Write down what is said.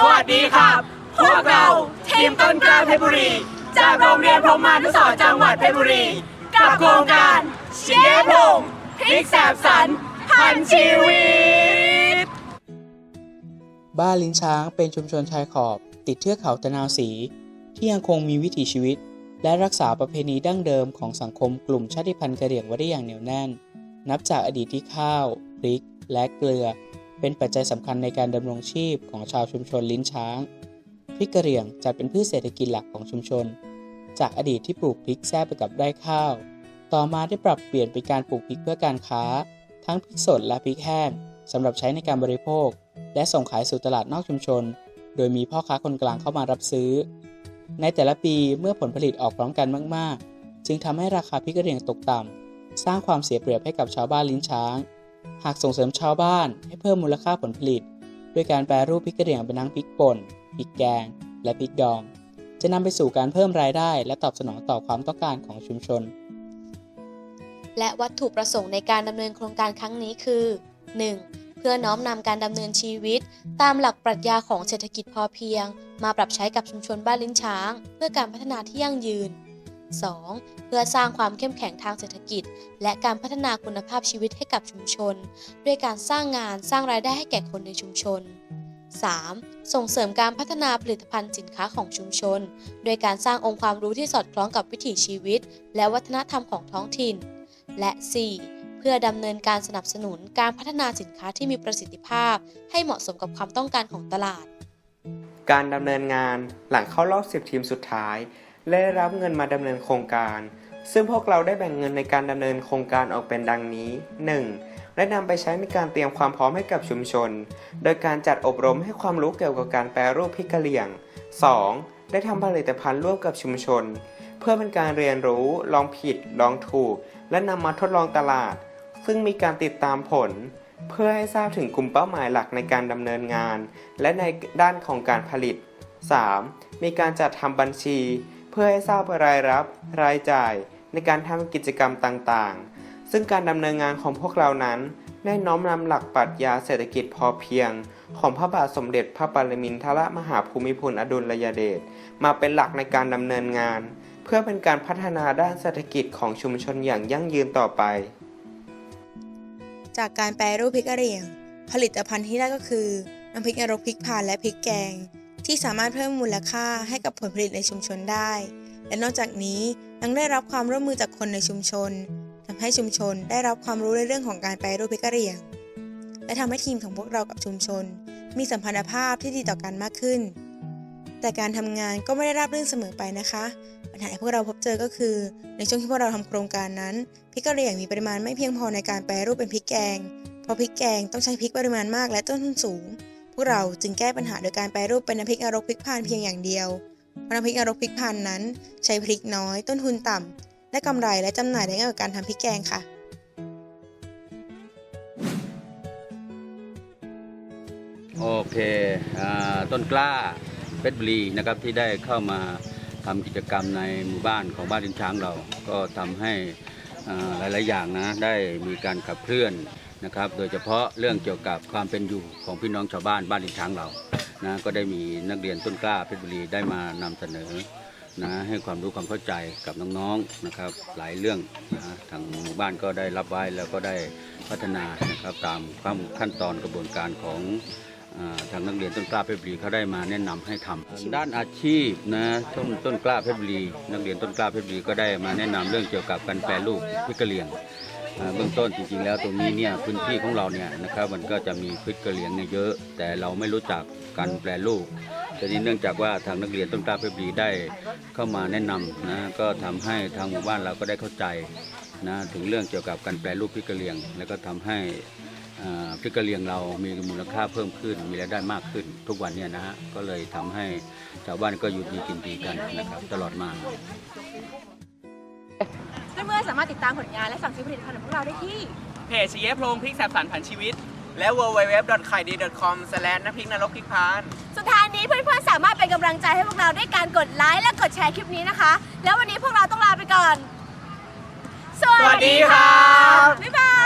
สวัสดีครับ พวกเราทีมต้นกล้าเพชรบุรี จากโรงเรียนพรหมานุสรณ์จังหวัดเพชรบุรี กับโครงการเชียร์พงพลิกแสบสันพันชีวิต บ้านลิ้นช้างเป็นชุมชนชายขอบติดเทือกเขาตะนาวสี ที่ยังคงมีวิถีชีวิต และรักษาประเพณีดั้งเดิมของสังคมกลุ่มชาติพันธุ์กะเหรี่ยงไว้ได้อย่างเหนียวแน่น นับจากอดีตที่ข้าวพริก และเกลือ เป็นปัจจัยสำคัญในการดำรงชีพของชาวชุมชนลิ้นช้าง พริกกระเหรี่ยงจัดเป็นพืชเศรษฐกิจหลักของชุมชน จากอดีตที่ปลูกพริกแทรกไปกับไร่ข้าว ต่อมาได้ปรับเปลี่ยนเป็นการปลูกพริกเพื่อการค้า ทั้งพริกสดและพริกแห้งสำหรับใช้ในการบริโภค และส่งขายสู่ตลาดนอกชุมชน โดยมีพ่อค้าคนกลางเข้ามารับซื้อ ในแต่ละปีเมื่อผลผลิตออกพร้อมกันมาก ๆ จึงทำให้ราคาพริกกระเหรี่ยงตกต่ำสร้างความเสียเปรียบให้กับชาวบ้านลิ้นช้าง หากส่งเสริมชาวบ้านให้เพิ่มมูลค่าผลผลิต ด้วยการแปรรูปพริกกระเหรี่ยงเป็นทั้งพริกป่นพริกแกง และพริกดอง จะนำไปสู่การเพิ่มรายได้ และตอบสนองต่อความต้องการของชุมชน และวัตถุประสงค์ในการดำเนินโครงการครั้งนี้คือ 1. เพื่อน้อมนำการดำเนินชีวิต ตามหลักปรัชญาของเศรษฐกิจพอเพียง มาปรับใช้กับชุมชนบ้านลิ้นช้าง เพื่อการพัฒนาที่ยั่งยืน 2. เพื่อสร้างความเข้มแข็งทางเศรษฐกิจ และการพัฒนาคุณภาพชีวิตให้กับชุมชน ด้วยการสร้างงานสร้างรายได้ให้แก่คนในชุมชน 3. ส่งเสริมการพัฒนาผลิตภัณฑ์สินค้าของชุมชน โดยการสร้างองค์ความรู้ที่สอดคล้องกับวิถีชีวิต และวัฒนธรรมของท้องถิ่น และ 4. เพื่อดำเนินการสนับสนุนการพัฒนาสินค้าที่มีประสิทธิภาพ ให้เหมาะสมกับความต้องการของตลาด การดำเนินงานหลังเข้ารอบ 10 ทีมสุดท้าย และได้รับเงินมาดำเนินโครงการ ซึ่งพวกเราได้แบ่งเงินในการดำเนินโครงการออกเป็นดังนี้ 1. ได้นำไปใช้ในการเตรียมความพร้อมให้กับชุมชน โดยการจัดอบรมให้ความรู้เกี่ยวกับการแปรรูปพริกกะเหรี่ยง 2. ได้ทำผลิตภัณฑ์ร่วมกับชุมชน เพื่อเป็นการเรียนรู้ ลองผิด ลองถูก และนำมาทดลองตลาด ซึ่งมีการติดตามผล เพื่อให้ทราบถึงกลุ่มเป้าหมายหลักในการดำเนินงาน และในด้านของการผลิต 3. มีการจัดทำบัญชี พื่อให้ทราบรายรับ รายจ่ายในการทำกิจกรรมต่างๆ ซึ่งการดำเนินงานของพวกเรานั้นได้น้อมนำหลักปรัชญาเศรษฐกิจพอเพียง ของพระบาทสมเด็จพระปรมินทรมหาภูมิพลอดุลยเดชมาเป็นหลักในการดำเนินงาน เพื่อเป็นการพัฒนาด้านเศรษฐกิจของชุมชนอย่างยั่งยืนต่อไป จากการแปรรูปพริกกะเหรี่ยง ผลิตภัณฑ์ที่ได้ก็คือน้ำพริกนรกพริกพานและพริกแกง ที่สามารถเพิ่มมูลค่าให้กับผลผลิตในชุมชนได้ และนอกจากนี้ยังได้รับความร่วมมือจากคนในชุมชนทำให้ชุมชนได้รับความรู้ในเรื่องของการแปรรูปพริกกะเหรี่ยง และทำให้ทีมของพวกเรากับชุมชน มีสัมพันธภาพที่ดีต่อกันมากขึ้น แต่การทำงานก็ไม่ได้ราบรื่นเสมอไปนะคะ ปัญหาที่พวกเราพบเจอก็คือ ในช่วงที่พวกเราทำโครงการนั้นพริกกะเหรี่ยงมีปริมาณไม่เพียงพอในการแปรรูปเป็นพริกแกง เพราะพริกแกงต้องใช้พริกปริมาณมากและต้นทุนสูง วกเราจึงแก้ปัญหาโดยการแปรรูปเป็นน้ำพริกนรกพริกพานเพียงอย่างเดียวเพราะน้ำพริกนรกพริกพานนั้น ใช้พริกน้อย ต้นทุนต่ำและกำไรและจำหน่ายได้ง่ายกว่าการทำพริกแกงค่ะ โอเคอ่าต้นกล้าเพชรบุรีนะครับที่ได้เข้ามาทำกิจกรรมในหมู่บ้านของบ้านดินช้างเรา ก็ทำให้อ่าหลาย ๆ อย่างนะได้มีการขับเคลื่อน นะครับ โดยเฉพาะเรื่องเกี่ยวกับความเป็นอยู่ของพี่น้องชาวบ้านบ้านดินช้างเรานะก็ได้มีนักเรียนต้นกล้าเพชรบุรีได้มานำเสนอนะให้ความรู้ความเข้าใจกับน้องๆนะครับ หลายเรื่องนะทางหมู่บ้านก็ได้รับไว้แล้วก็ได้พัฒนานะครับตามความขั้นตอนกระบวนการของทางนักเรียนต้นกล้าเพชรบุรีเขาได้มาแนะนำให้ทำด้านอาชีพนะต้นต้นกล้าเพชรบุรีนักเรียนต้นกล้าเพชรบุรีก็ได้มาแนะนำเรื่องเกี่ยวกับการแปรรูปพริกกะเหรี่ยง เบื้องต้นจริงๆแล้วตรงนี้เนี่ยพื้นที่ของเราเนี่ยนะครับมันก็จะมีพริกกะเหรี่ยงเนี่ยเยอะ แต่เราไม่รู้จักการแปรรูปทีนี้เนื่องจากว่าทางนักเรียนต้นกล้าเพชรบุรีได้เข้ามาแนะนำนะก็ทำให้ทางหมู่บ้านเราก็ได้เข้าใจนะถึงเรื่องเกี่ยวกับการแปรรูปพริกกะเหรี่ยง แล้วก็ทำให้พริกกะเลียงเรามีมูลค่าเพิ่มขึ้น มีรายได้มากขึ้น ทุกวันเนี่ยนะฮะก็เลยทำให้ชาวบ้านก็อยู่ดีกินดีกันนะครับตลอดมา เพื่อนๆสามารถติดตามผลงานและสั่งซื้อผลิตภัณฑ์ของพวกเราได้ที่ เพจเชียร์พงพลิกแสบสันพันชีวิต และ w w w k a i d c o m น้ำพริกนรกพริกพาน สุดท้ายนี้เพื่อนๆสามารถเป็นกำลังใจให้พวกเราด้วยการกดไลค์และกดแชร์คลิปนี้นะคะ แล้ววันนี้พวกเราต้องลาไปก่อนสสวัสดีครับ